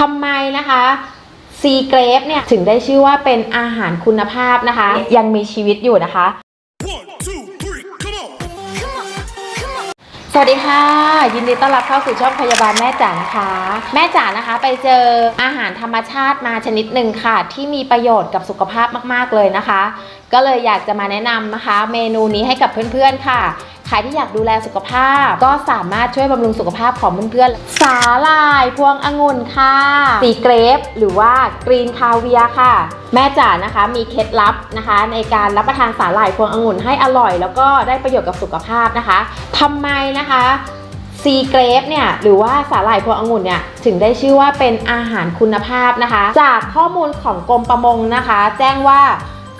ทำไมนะคะซีเกรฟเนี่ยถึงได้ชื่อว่าเป็นอาหารคุณภาพนะคะ ยังมีชีวิตอยู่นะคะ One, two, three, come on! สวัสดีค่ะ ยินดีต้อนรับเข้าสู่ช่องพยาบาลแม่จ๋านะคะ แม่จ๋านะคะไปเจออาหารธรรมชาติมาชนิดหนึ่งค่ะ ที่มีประโยชน์กับสุขภาพมากๆเลยนะคะ ก็เลยอยากจะมาแนะนำนะคะ เมนูนี้ให้กับเพื่อนๆค่ะ ใครที่อยากดูแลสุขภาพ ก็สามารถช่วยบำรุงสุขภาพของเพื่อนๆ สาหร่ายพวงองุ่นค่ะสีเกรฟหรือว่ากรีนคาเวียค่ะ แม่จ๋านะคะมีเคล็ดลับนะคะ ในการรับประทานสาหร่ายพวงองุ่นให้อร่อย แล้วก็ได้ประโยชน์กับสุขภาพนะคะทำไมนะคะซีเกรฟเนี่ยหรือว่าสาหร่ายพวงองุ่นเนี่ยถึงได้ชื่อว่าเป็นอาหารคุณภาพนะคะ จากข้อมูลของกรมประมงนะคะ แจ้งว่า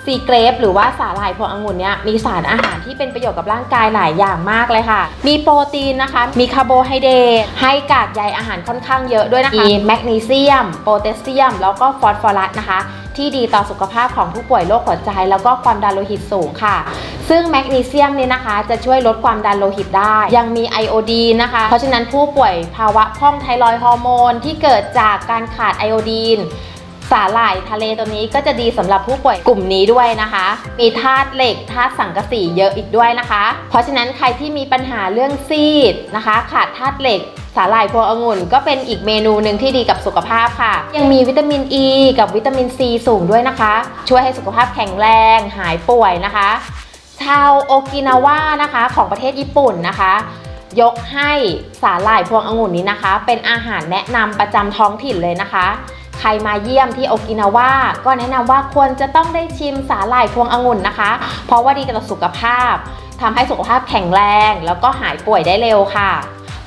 ซีเกรฟหรือว่าสาหร่ายพวงองุ่นเนี่ยมีสารอาหารที่เป็นประโยชน์กับร่างกายหลายอย่างมากเลยค่ะ มีโปรตีนนะคะ มีคาร์โบไฮเดรตให้กากใยอาหารค่อนข้างเยอะด้วยนะคะ มีแมกนีเซียม โพแทสเซียม แล้วก็ฟอสฟอรัสนะคะ ที่ดีต่อสุขภาพของผู้ป่วยโรคหัวใจ แล้วก็ความดันโลหิตสูงค่ะ ซึ่งแมกนีเซียมเนี่ยนะคะ จะช่วยลดความดันโลหิตได้ ยังมีไอโอดีนนะคะ เพราะฉะนั้นผู้ป่วยภาวะพร่องไทรอยฮอร์โมนที่เกิดจากการขาดไอโอดีน สาหร่ายทะเลตัวนี้ก็จะดีสำหรับผู้ป่วยกลุ่มนี้ด้วยนะคะ มีธาตุเหล็กธาตุสังกะสีเยอะอีกด้วยนะคะ เพราะฉะนั้นใครที่มีปัญหาเรื่องซีดนะคะ ขาดธาตุเหล็กสาหร่ายพวงองุ่นก็เป็นอีกเมนูหนึ่งที่ดีกับสุขภาพค่ะ ยังมีวิตามินอ e ีกับวิตามินซีสูงด้วยนะคะ ช่วยให้สุขภาพแข็งแรงหายป่วยนะคะ ชาวโอกินาว่านะคะของประเทศญี่ปุ่นนะคะ ยกให้สาหร่ายพวงองุ่นนี้นะคะ เป็นอาหารแนะนำประจำท้องถิ่นเลยนะคะ ใครมาเยี่ยมที่โอกินาว่าก็แนะนำว่าควรจะต้องได้ชิมสาหร่ายพวงองุ่นนะคะ เพราะว่าดีต่อสุขภาพทำให้สุขภาพแข็งแรง แล้วก็หายป่วยได้เร็วค่ะ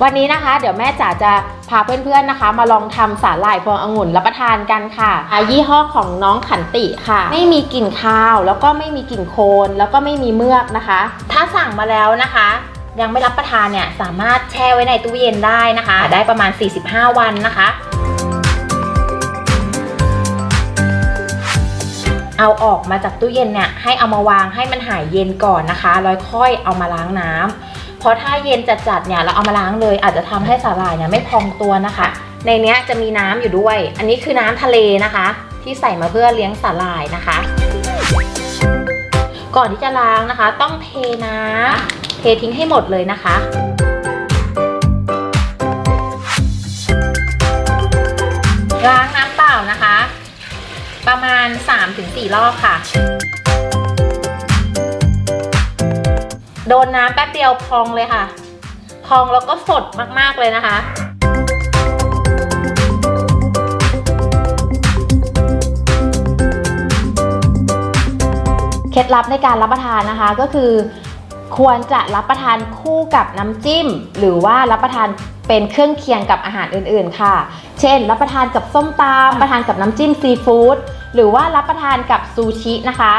วันนี้นะคะ เดี๋ยวแม่จ๋าจะพาเพื่อนๆนะคะ มาลองทำสาหร่ายพวงองุ่นรับประทานกันค่ะยี่ห้อของน้องขันติค่ะ ไม่มีกลิ่นคาว แล้วก็ไม่มีกลิ่นโคลนแล้วก็ไม่มีเมือกนะคะ ถ้าสั่งมาแล้วนะคะยังไม่รับประทานเนี่ยสามารถแช่ไว้ในตู้เย็นได้นะคะ ได้ประมาณ 45 วันนะคะ เอาออกมาจากตู้เย็นเนี่ยให้เอามาวางให้มันหายเย็นก่อนนะคะแล้วค่อยเอามาล้างน้ำเพราะถ้าเย็นจัดๆเนี่ยเราเอามาล้างเลย อาจจะทำให้สาหร่ายเนี่ยไม่พองตัวนะคะ ในเนี้ยจะมีน้ำอยู่ด้วย อันนี้คือน้ำทะเลนะคะ ที่ใส่มาเพื่อเลี้ยงสาหร่ายนะคะ ก่อนที่จะล้างนะคะ ต้องเทน้ำเททิ้งให้หมดเลยนะคะล้างน้ำเปล่านะคะ ประมาณ 3-4 รอบค่ะ โดนน้ำแป๊บเดียวพองเลยค่ะ พองแล้วก็สดมากๆเลยนะคะเคล็ดลับในการรับประทานนะคะก็คือ ควรจะรับประทานคู่กับน้ำจิ้ม หรือว่ารับประทานเป็นเครื่องเคียงกับอาหารอื่นๆ ค่ะ เช่น รับประทานกับส้มตำรับประทานกับน้ำจิ้มซีฟู้ดหรือว่ารับประทานกับซูชินะคะ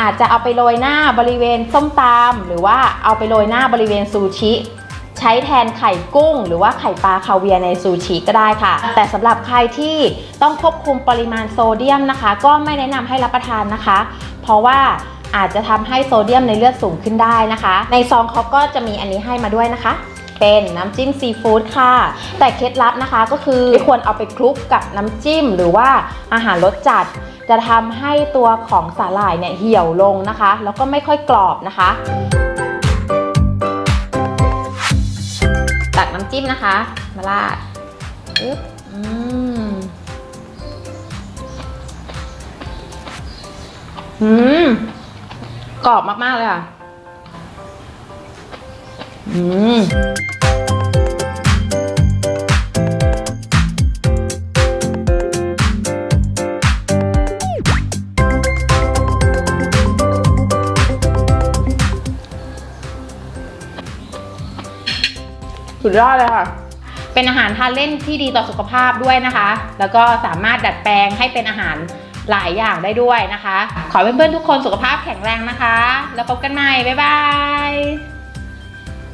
อาจจะเอาไปโรยหน้าบริเวณส้มตำหรือว่าเอาไปโรยหน้าบริเวณซูชิใช้แทนไข่กุ้ง หรือว่าไข่ปลาคาเวียในซูชิก็ได้ค่ะ แต่สำหรับใครที่ต้องควบคุมปริมาณโซเดียมนะคะ ก็ไม่แนะนำให้รับประทานนะคะ เพราะว่า อาจจะทำให้โซเดียมในเลือดสูงขึ้นได้นะคะ ในซองเขาก็จะมีอันนี้ให้มาด้วยนะคะ เป็นน้ำจิ้มซีฟู้ดค่ะ แต่เคล็ดลับนะคะก็คือไม่ควรเอาไปคลุกกับน้ำจิ้ม หรือว่าอาหารรสจัด จะทำให้ตัวของสาหร่ายเนี่ยเหี่ยวลงนะคะ แล้วก็ไม่ค่อยกรอบนะคะตักน้ำจิ้มนะคะ มาราดปึ๊บอืมอืม กรอบมาก ๆ เลยค่ะ อืมสุดยอดเลยค่ะ เป็นอาหารทานเล่นที่ดีต่อสุขภาพด้วยนะคะ แล้วก็สามารถดัดแปลงให้เป็นอาหาร หลายอย่างได้ด้วยนะคะ ขอเพื่อนๆทุกคนสุขภาพแข็งแรงนะคะ แล้วพบกันใหม่ บ๊ายบาย